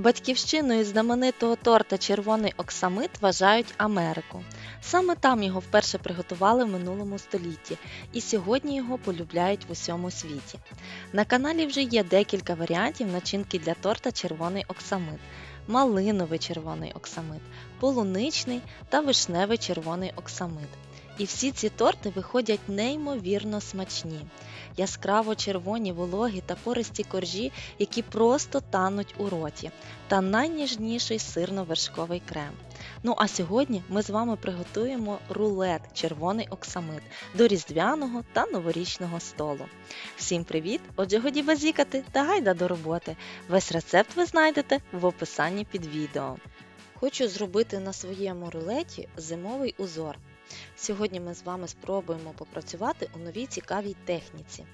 Батьківщиною знаменитого торта Червоний оксамит вважають Америку. Саме там його вперше приготували в минулому столітті, і сьогодні його полюбляють в усьому світі. На каналі вже є декілька варіантів начинки для торта Червоний оксамит, малиновий червоний оксамит, полуничний та вишневий червоний оксамит. І всі ці торти виходять неймовірно смачні, яскраво червоні вологі та пористі коржі, які просто тануть у роті, та найніжніший сирно-вершковий крем. Ну а сьогодні ми з вами приготуємо рулет червоний оксамит до різдвяного та новорічного столу. Всім привіт! Отже, годі базікати та гайда до роботи. Весь рецепт ви знайдете в описанні під відео. Хочу зробити на своєму рулеті зимовий узор. Сьогодні ми з вами спробуємо попрацювати у новій цікавій техніці.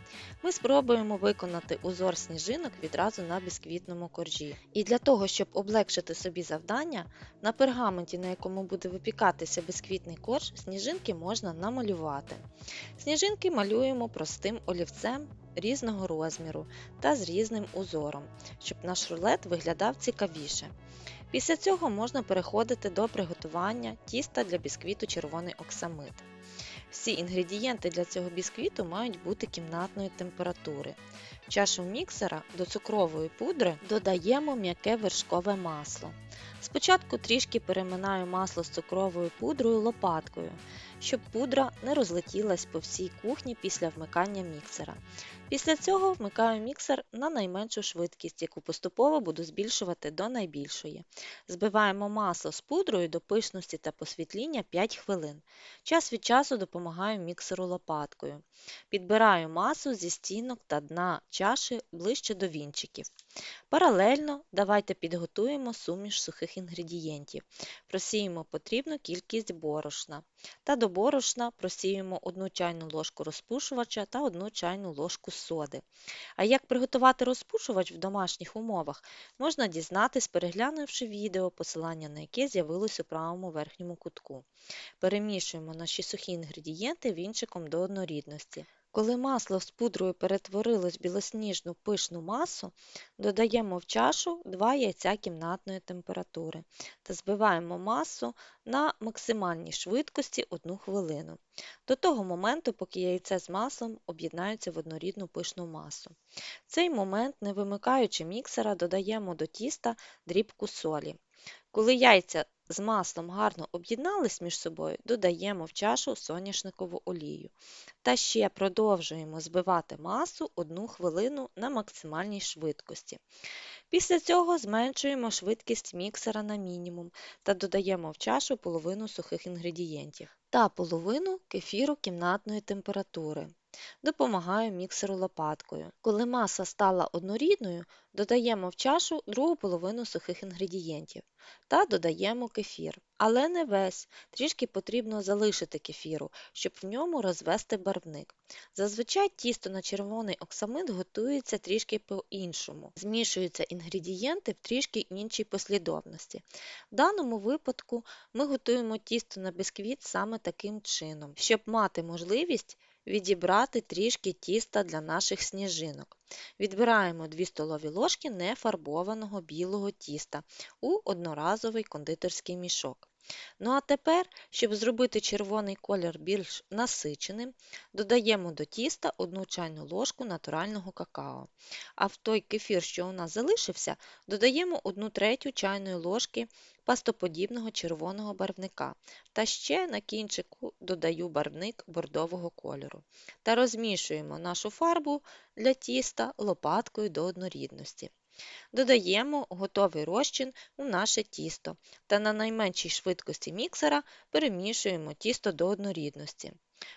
Ми спробуємо виконати узор сніжинок відразу на бісквітному коржі. І для того, щоб облегшити собі завдання, на пергаменті, на якому буде випікатися бісквітний корж, сніжинки можна намалювати. Сніжинки малюємо простим олівцем різного розміру та з різним узором, щоб наш рулет виглядав цікавіше. Після цього можна переходити до приготування тіста для бісквіту червоний оксамит. Всі інгредієнти для цього бісквіту мають бути кімнатної температури. Чашу міксера до цукрової пудри додаємо м'яке вершкове масло. Спочатку трішки переминаю масло з цукровою пудрою лопаткою, щоб пудра не розлетілась по всій кухні після вмикання міксера. Після цього вмикаю міксер на найменшу швидкість, яку поступово буду збільшувати до найбільшої. Збиваємо масло з пудрою до пишності та посвітління 5 хвилин. Час від часу допомагаю міксеру лопаткою. Підбираю масу зі стінок та дна чаші ближче до вінчиків. Паралельно давайте підготуємо суміш сухих інгредієнтів. Просіємо потрібну кількість борошна. Та до борошна просіємо 1 чайну ложку розпушувача та 1 чайну ложку соди. А як приготувати розпушувач в домашніх умовах, можна дізнатись, переглянувши відео, посилання на яке з'явилось у правому верхньому кутку. Перемішуємо наші сухі інгредієнти вінчиком до однорідності. Коли масло з пудрою перетворилось в білосніжну пишну масу, додаємо в чашу 2 яйця кімнатної температури та збиваємо масу на максимальній швидкості 1 хвилину, до того моменту, поки яйце з маслом об'єднаються в однорідну пишну масу. В цей момент, не вимикаючи міксера, додаємо до тіста дрібку солі. Коли яйця з маслом гарно об'єднались між собою, додаємо в чашу соняшникову олію. Та ще продовжуємо збивати масу 1 хвилину на максимальній швидкості. Після цього зменшуємо швидкість міксера на мінімум та додаємо в чашу половину сухих інгредієнтів та половину кефіру кімнатної температури. Допомагаю міксеру лопаткою. Коли маса стала однорідною, додаємо в чашу другу половину сухих інгредієнтів та додаємо кефір. Але не весь, трішки потрібно залишити кефіру, щоб в ньому розвести барвник. Зазвичай тісто на червоний оксамит готується трішки по-іншому. Змішуються інгредієнти в трішки іншій послідовності. В даному випадку ми готуємо тісто на бісквіт саме таким чином, щоб мати можливість відібрати трішки тіста для наших сніжинок. Відбираємо 2 столові ложки нефарбованого білого тіста у одноразовий кондитерський мішок. Ну а тепер, щоб зробити червоний колір більш насиченим, додаємо до тіста 1 чайну ложку натурального какао. А в той кефір, що у нас залишився, додаємо 1 третю чайної ложки пастоподібного червоного барвника. Та ще на кінчику додаю барвник бордового кольору. Та розмішуємо нашу фарбу для тіста лопаткою до однорідності. Додаємо готовий розчин у наше тісто та на найменшій швидкості міксера перемішуємо тісто до однорідності.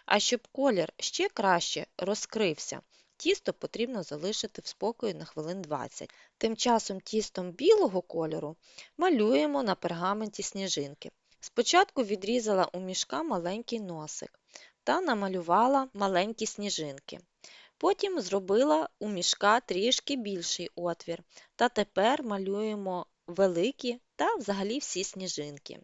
А щоб колір ще краще розкрився, тісто потрібно залишити в спокої на хвилин 20. Тим часом тістом білого кольору малюємо на пергаменті сніжинки. Спочатку відрізала у мішка маленький носик та намалювала маленькі сніжинки. Потім зробила у мішка трішки більший отвір. Та тепер малюємо великі та взагалі всі сніжинки.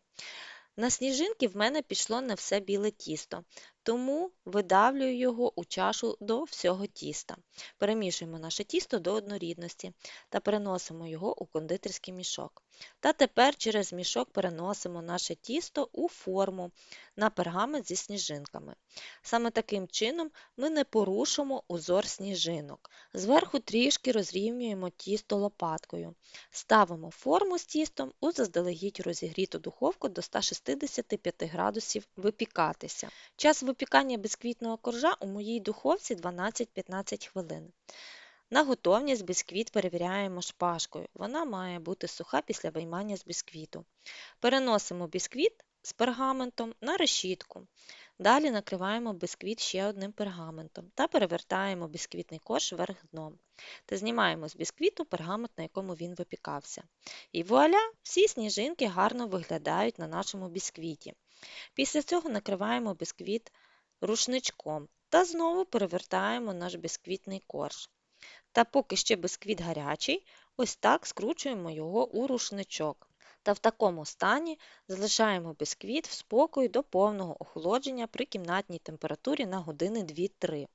На сніжинки в мене пішло не все біле тісто, тому видавлюю його у чашу до всього тіста. Перемішуємо наше тісто до однорідності та переносимо його у кондитерський мішок. Та тепер через мішок переносимо наше тісто у форму на пергамент зі сніжинками. Саме таким чином ми не порушимо узор сніжинок. Зверху трішки розрівнюємо тісто лопаткою. Ставимо форму з тістом у заздалегідь розігріту духовку до 165 градусів випікатися. Час випікання бісквітного коржа у моїй духовці 12-15 хвилин. На готовність бісквіт перевіряємо шпажкою. Вона має бути суха після виймання з бісквіту. Переносимо бісквіт з пергаментом на решітку. Далі накриваємо бісквіт ще одним пергаментом та перевертаємо бісквітний корж вверх дном та знімаємо з бісквіту пергамент, на якому він випікався. І вуаля, всі сніжинки гарно виглядають на нашому бісквіті. Після цього накриваємо бісквіт рушничком та знову перевертаємо наш бісквітний корж. Та поки ще бісквіт гарячий, ось так скручуємо його у рушничок. Та в такому стані залишаємо бісквіт в спокої до повного охолодження при кімнатній температурі на години 2-3.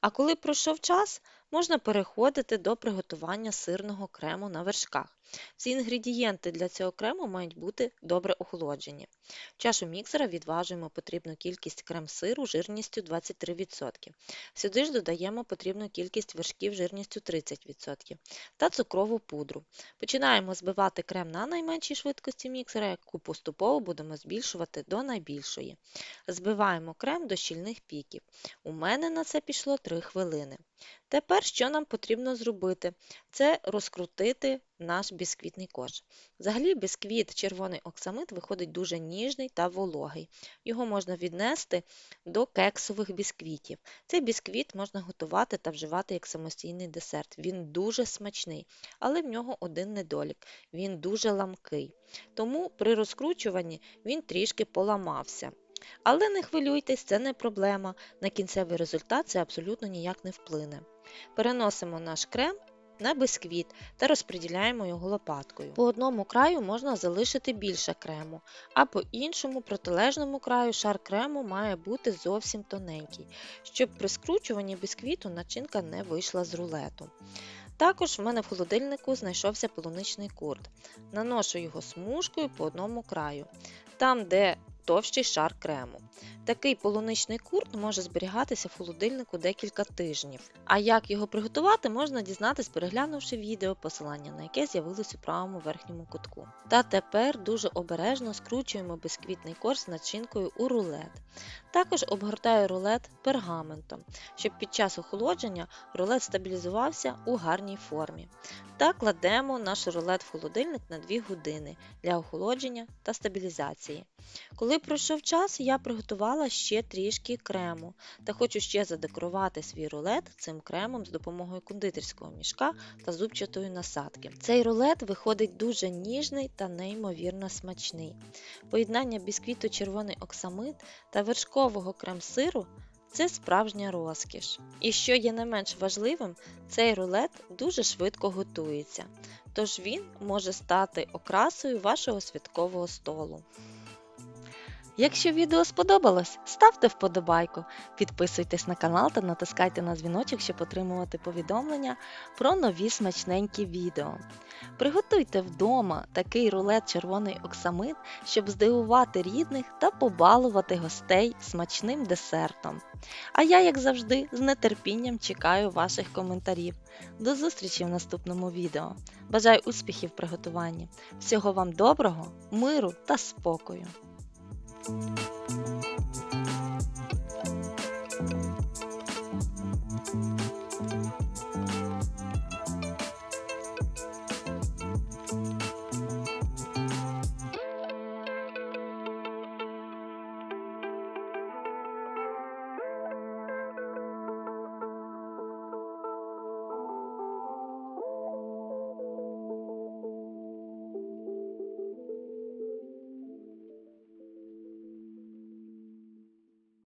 А коли пройшов час, можна переходити до приготування сирного крему на вершках. Всі інгредієнти для цього крему мають бути добре охолоджені. В чашу міксера відважуємо потрібну кількість крем-сиру жирністю 23%. Сюди ж додаємо потрібну кількість вершків жирністю 30% та цукрову пудру. Починаємо збивати крем на найменшій швидкості міксера, яку поступово будемо збільшувати до найбільшої. Збиваємо крем до щільних піків. У мене на це пішло 3 хвилини. Тепер що нам потрібно зробити? Це розкрутити наш бісквітний корж. Взагалі, бісквіт червоний оксамит виходить дуже ніжний та вологий. Його можна віднести до кексових бісквітів. Цей бісквіт можна готувати та вживати як самостійний десерт. Він дуже смачний, але в нього один недолік він дуже ламкий. Тому при розкручуванні він трішки поламався. Але не хвилюйтесь, це не проблема. На кінцевий результат це абсолютно ніяк не вплине. Переносимо наш крем на бисквіт та розподіляємо його лопаткою. По одному краю можна залишити більше крему, а по іншому протилежному краю шар крему має бути зовсім тоненький, щоб при скручуванні бісквіту начинка не вийшла з рулету. Також в мене в холодильнику знайшовся полуничний курт. Наношу його смужкою по одному краю, там, де товщий шар крему. Такий полуничний курт може зберігатися в холодильнику декілька тижнів. А як його приготувати, можна дізнатись, переглянувши відео, посилання на яке з'явилось у правому верхньому кутку. Та тепер дуже обережно скручуємо бісквітний корж начинкою у рулет. Також обгортаю рулет пергаментом, щоб під час охолодження рулет стабілізувався у гарній формі. Та кладемо наш рулет в холодильник на 2 години для охолодження та стабілізації. Коли пройшов час, я приготувала ще трішки крему та хочу ще задекорувати свій рулет цим кремом з допомогою кондитерського мішка та зубчатої насадки. Цей рулет виходить дуже ніжний та неймовірно смачний. Поєднання бісквіту червоний оксамит та вершкового крем-сиру це справжня розкіш. І що є не менш важливим, цей рулет дуже швидко готується, тож він може стати окрасою вашого святкового столу. Якщо відео сподобалось, ставте вподобайку, підписуйтесь на канал та натискайте на дзвіночок, щоб отримувати повідомлення про нові смачненькі відео. Приготуйте вдома такий рулет червоний оксамит, щоб здивувати рідних та побалувати гостей смачним десертом. А я, як завжди, з нетерпінням чекаю ваших коментарів. До зустрічі в наступному відео. Бажаю успіхів в приготуванні. Всього вам доброго, миру та спокою!